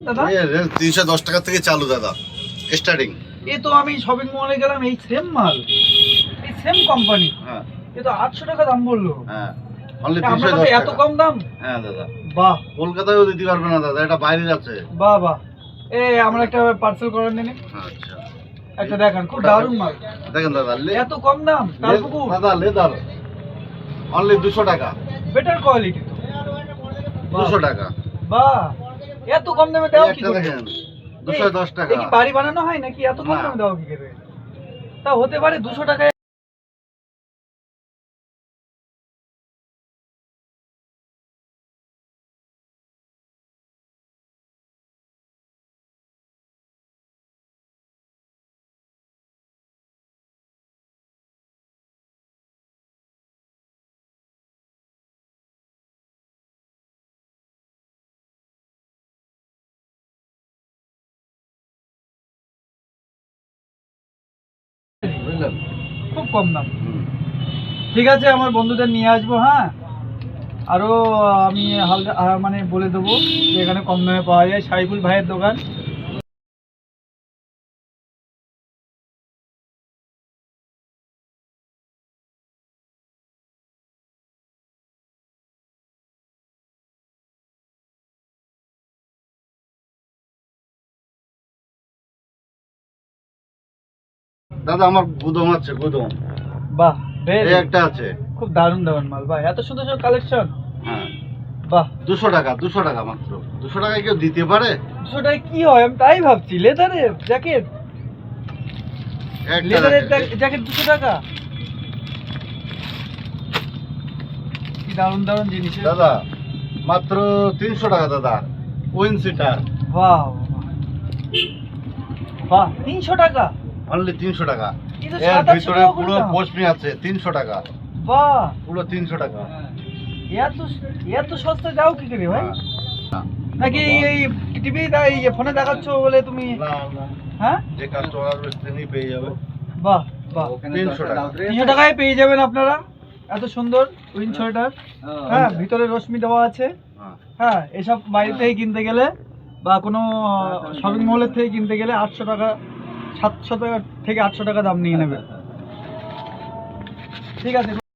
দাদা? তিনশো দশ টাকা থেকে চালু দাদা। স্টার্টিং এ তো আমি শপিং মলে গেলাম এই সেম মাল। এই সেম কোম্পানি হ্যাঁ। এ তো আটশো টাকা দাম বলল। হ্যাঁ। এত কম দাম? হ্যাঁ দাদা। বাহ। কলকাতায়ও দিতে পারবে না দাদা। এটা বাইরে যাচ্ছে। বাহ বাহ। এ আমরা একটা পার্সেল করে নিন আচ্ছা। একটা দেখান খুব দারুণ মাল। দেখেন দাদা এত কম দাম দাদা লেদার। অনলি দুশো টাকা। বেটার কোয়ালিটি দুশো টাকা। বাহ। এত কম দামে দাও কি করে দেখেন দুশো দশ টাকা। কি বাড়ি বানানো হয় নাকি? এত কম দামে দাও কি করে? তা হতে পারে দুশো টাকায় খুব কম দাম। ঠিক আছে আমার বন্ধুদের নিয়ে আসব হ্যাঁ? আরও আমি হালকা মানে বলে দেবো যে এখানে কম দামে পাওয়া যায়। সাইফুল ভাইয়ের দোকান। দাদা আমার গুদম আছে গুদম। বাহ এই একটা আছে। খুব দারুণ দারুণ মাল ভাই এত সুন্দর সুন্দর কালেকশন হ্যাঁ। বাহ। দুশো টাকা দুশো টাকা মাত্র। দুশো টাকায় কেউ দিতে পারে? দুশো টাকা কি হয়? আমি তাই ভাবছি লেদারের জ্যাকেট লেদারের জ্যাকেট দুশো টাকা। কি দারুণ দারুণ জিনিস দাদা মাত্র তিনশো টাকা দাদা। উইন সিটার বাহ। বাহ তিনশো টাকা। অনলি তিনশো টাকা। এর ভিতরে পুরো। পশমি আছে তিনশো টাকা। বাহ। পুরো তিনশো টাকা। এত এত সস্তা যাও কি করে ভাই? হ্যাঁ। নাকি এই টিভি এই ফোনে দেখাচ্ছ বলে তুমি হ্যাঁ? যে কাস্টমার আসবে তিনি পেয়ে যাবে। বাহ বাহ। তিনশো টাকা। তিনশো টাকায় পেয়ে যাবেন আপনারা। এত সুন্দর উইন সোয়েটার। হ্যাঁ। ভিতরে রশ্মি দেওয়া আছে। হ্যাঁ। হ্যাঁ এসব বাইরে থেকে কিনতে গেলে বা কোনো শপিং মলের থেকে কিনতে গেলে আটশো টাকা সাতশো টাকা থেকে আটশো টাকা দাম নিয়ে নেবে। ঠিক আছে।